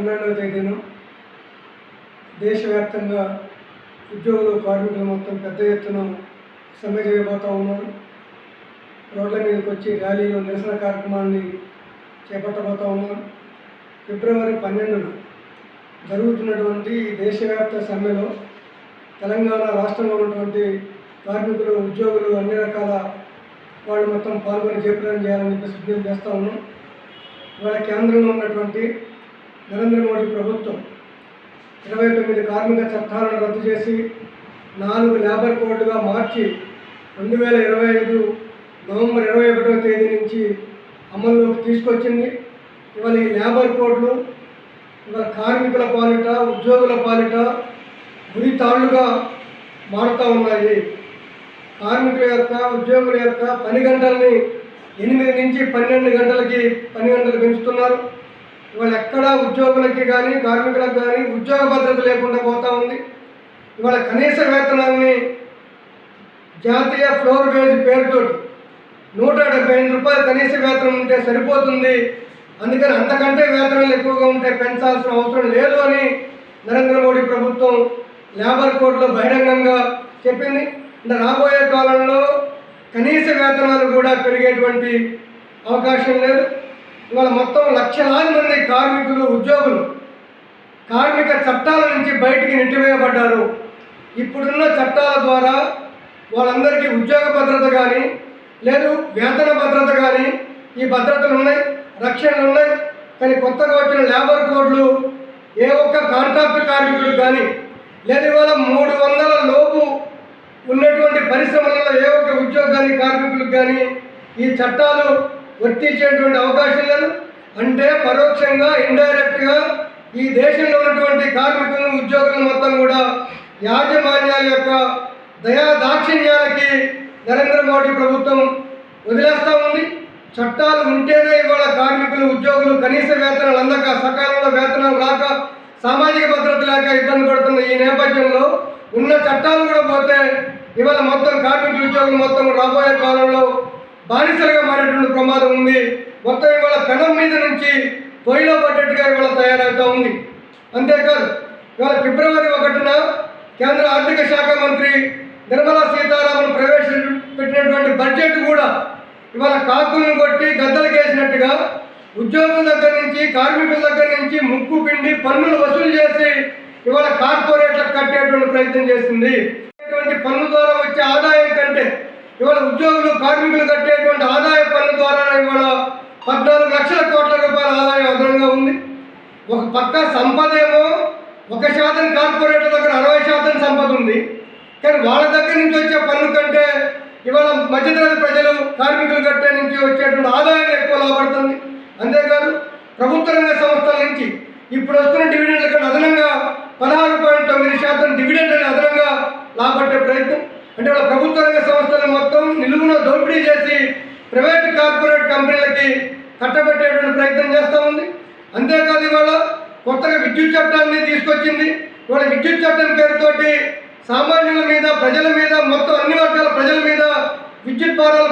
పన్నెండవ తేదీన దేశవ్యాప్తంగా ఉద్యోగులు కార్మికులు మొత్తం పెద్ద ఎత్తున సమ్మె చేయబోతూ ఉన్నారు. రోడ్ల మీదకి వచ్చి ర్యాలీలు నిరసన కార్యక్రమాన్ని చేపట్టబోతూ ఉన్నారు. ఫిబ్రవరి పన్నెండున జరుగుతున్నటువంటి దేశవ్యాప్త సమ్మెలో తెలంగాణ రాష్ట్రంలో ఉన్నటువంటి కార్మికులు ఉద్యోగులు అన్ని రకాల వాళ్ళు మొత్తం పాల్గొని జయప్రదం చేయాలని చెప్పి సిద్ధం చేస్తూ ఉన్నాం. ఇవాళ కేంద్రంలో ఉన్నటువంటి నరేంద్ర మోడీ ప్రభుత్వం ఇరవై తొమ్మిది కార్మిక చట్టాలను రద్దు చేసి నాలుగు లేబర్ కోడ్గా మార్చి రెండు వేల ఇరవై ఐదు నవంబర్ ఇరవై ఒకటవ తేదీ నుంచి అమల్లోకి తీసుకొచ్చింది. ఇవాళ ఈ లేబర్ కోడ్లు ఇవాళ కార్మికుల పాలిట ఉద్యోగుల పాలిట గురి తాళ్ళుగా మారుతూ ఉన్నాయి. కార్మికుల యొక్క ఉద్యోగుల యొక్క పని గంటల్ని ఎనిమిది నుంచి పన్నెండు గంటలకి పని గంటలు పెంచుతున్నారు. ఇవాళ ఎక్కడా ఉద్యోగులకి కానీ కార్మికులకు కానీ ఉద్యోగ భద్రత లేకుండా పోతా ఉంది. ఇవాళ కనీస వేతనాన్ని జాతీయ ఫ్లోర్ వేజ్ పేరుతో నూట డెబ్బై ఐదు రూపాయలు కనీస వేతనం ఉంటే సరిపోతుంది. అందుకని అంతకంటే వేతనాలు ఎక్కువగా ఉంటే పెంచాల్సిన అవసరం లేదు అని నరేంద్ర మోడీ ప్రభుత్వం లేబర్ కోడ్లో బహిరంగంగా చెప్పింది. అంటే రాబోయే కాలంలో కనీస వేతనాలు కూడా పెరిగేటువంటి అవకాశం లేదు. ఇవాళ మొత్తం లక్షలాది మంది కార్మికులు ఉద్యోగులు కార్మిక చట్టాల నుంచి బయటికి నెట్టివేయబడ్డారు. ఇప్పుడున్న చట్టాల ద్వారా వాళ్ళందరికీ ఉద్యోగ భద్రత కానీ లేదు వేతన భద్రత కానీ ఈ భద్రతలు ఉన్నాయి రక్షణలు ఉన్నాయి. కానీ కొత్తగా వచ్చిన లేబర్ కోడ్లు ఏ ఒక్క కాంట్రాక్ట్ కార్మికుడు కానీ లేదు ఇవాళ మూడు వందల లోపు ఉన్నటువంటి పరిశ్రమలలో ఏ ఒక్క ఉద్యోగాన్ని కార్మికులకు కానీ ఈ చట్టాలు వర్తించేటువంటి అవకాశం లేదు. అంటే పరోక్షంగా ఇండైరెక్ట్గా ఈ దేశంలో ఉన్నటువంటి కార్మికులను ఉద్యోగులను మొత్తం కూడా యాజమాన్యాల యొక్క దయా దాక్షిణ్యాలకి నరేంద్ర మోడీ ప్రభుత్వం వదిలేస్తూ ఉంది. చట్టాలు ఉంటేనే ఇవాళ కార్మికులు ఉద్యోగులు కనీస వేతనాలు అందక సకాలంలో వేతనాలు రాక సామాజిక భద్రత లేక ఇబ్బంది పడుతున్న ఈ నేపథ్యంలో ఉన్న చట్టాలు కూడా పోతే ఇవాళ మొత్తం కార్మికులు ఉద్యోగులు మొత్తం రాబోయే కాలంలో బానిసలుగా మారేటువంటి ప్రమాదం ఉంది. మొత్తం ఇవాళ పెనం మీద నుంచి పొయ్యిలో పడ్డట్టుగా ఇవాళ తయారవుతూ ఉంది. అంతేకాదు ఇవాళ ఫిబ్రవరి ఒకటిన కేంద్ర ఆర్థిక శాఖ మంత్రి నిర్మలా సీతారామన్ ప్రవేశపెట్టినటువంటి బడ్జెట్ కూడా ఇవాళ కాకులను కొట్టి గద్దలకేసినట్టుగా ఉద్యోగుల దగ్గర నుంచి కార్మికుల దగ్గర నుంచి ముక్కు పిండి పన్నులు వసూలు చేసి ఇవాళ కార్పొరేట్లకు కట్టేటువంటి ప్రయత్నం చేసింది. ఇటువంటి పన్ను ద్వారా ఇవాళ ఉద్యోగులు కార్మికులు కట్టేటువంటి ఆదాయ పన్ను ద్వారా ఇవాళ పద్నాలుగు లక్షల కోట్ల రూపాయల ఆదాయం అదనంగా ఉంది. ఒక పక్క సంపద ఏమో ఒక శాతం కార్పొరేట్ల దగ్గర అరవై శాతం సంపద ఉంది. కానీ వాళ్ళ దగ్గర నుంచి వచ్చే పన్ను కంటే ఇవాళ మధ్యతరగతి ప్రజలు కార్మికులు కట్టే నుంచి వచ్చేటువంటి ఆదాయం ఎక్కువ లాభపడుతుంది. అంతేకాదు ప్రభుత్వ రంగ సంస్థల నుంచి ఇప్పుడు వస్తున్న డివిడెండ్ల కన్నా అదనంగా పదహారు పాయింట్ తొమ్మిది శాతం డివిడెండ్ అని అదనంగా లాభపట్టే ప్రయత్నం అంటే వాళ్ళ ప్రభుత్వ రంగ సంస్థలు మొత్తం నిలువున దోపిడీ చేసి ప్రైవేట్ కార్పొరేట్ కంపెనీలకి కట్టబెట్టేటువంటి ప్రయత్నం చేస్తూ ఉంది. అంతేకాదు ఇవాళ కొత్తగా విద్యుత్ చట్టాన్ని తీసుకొచ్చింది. ఇవాళ విద్యుత్ చట్టం పేరుతోటి సామాన్యుల మీద ప్రజల మీద మొత్తం అన్ని వర్గాల ప్రజల మీద విద్యుత్ భారాలు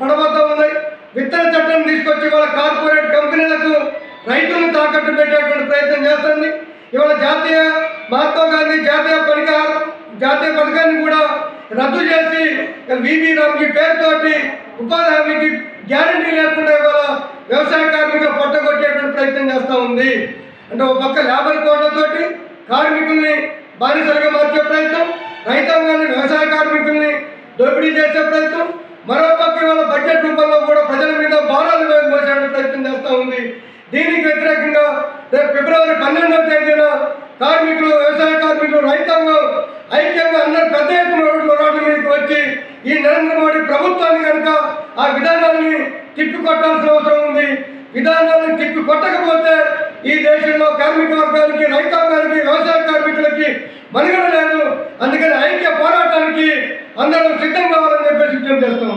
పడబోతూ ఉన్నాయి. విత్తన చట్టం తీసుకొచ్చి ఇవాళ కార్పొరేట్ కంపెనీలకు రైతులను తాకట్టు పెట్టేటువంటి ప్రయత్నం చేస్తుంది ఇవాళ జాతీయ మహాత్మా గాంధీ జాతీయ పథకా జాతీయ పథకాన్ని కూడా రద్దు చేసి వివి రామ్జీ పేరుతోటి ఉపాధి హామీకి గ్యారంటీ లేకుండా ఇవాళ వ్యవసాయ కార్మికులు పొట్టగొట్టేటువంటి ప్రయత్నం చేస్తూ ఉంది. అంటే ఒక పక్క లేబర్ కోడ్లతోటి కార్మికుల్ని బానిసలుగా మార్చే ప్రయత్నం రైతాంగాన్ని వ్యవసాయ కార్మికుల్ని దోపిడీ చేసే ప్రయత్నం మరో పక్క ఇవాళ బడ్జెట్ రూపంలో కూడా ప్రజల మీద భారాలు మోసే ప్రయత్నం చేస్తూ ఉంది దీనికి వ్యతిరేకంగా రేపు ఫిబ్రవరి పన్నెండవ తేదీన కార్మికులు వ్యవసాయ కార్మికులు రైతాంగం ఐక్యంగా అందరూ పెద్ద ఎత్తున పోరాటం మీదకి వచ్చి ఈ నరేంద్ర మోడీ ప్రభుత్వాన్ని కనుక ఆ విధానాన్ని తిప్పికొట్టాల్సిన అవసరం ఉంది. విధానాన్ని తిప్పి కొట్టకపోతే ఈ దేశంలో కార్మిక వర్గానికి రైతాంగానికి వ్యవసాయ కార్మికులకి మనుగడ లేదు. అందుకని ఐక్య పోరాటానికి అందరం సిద్ధం కావాలని చెప్పేసి సిద్ధం చేస్తాం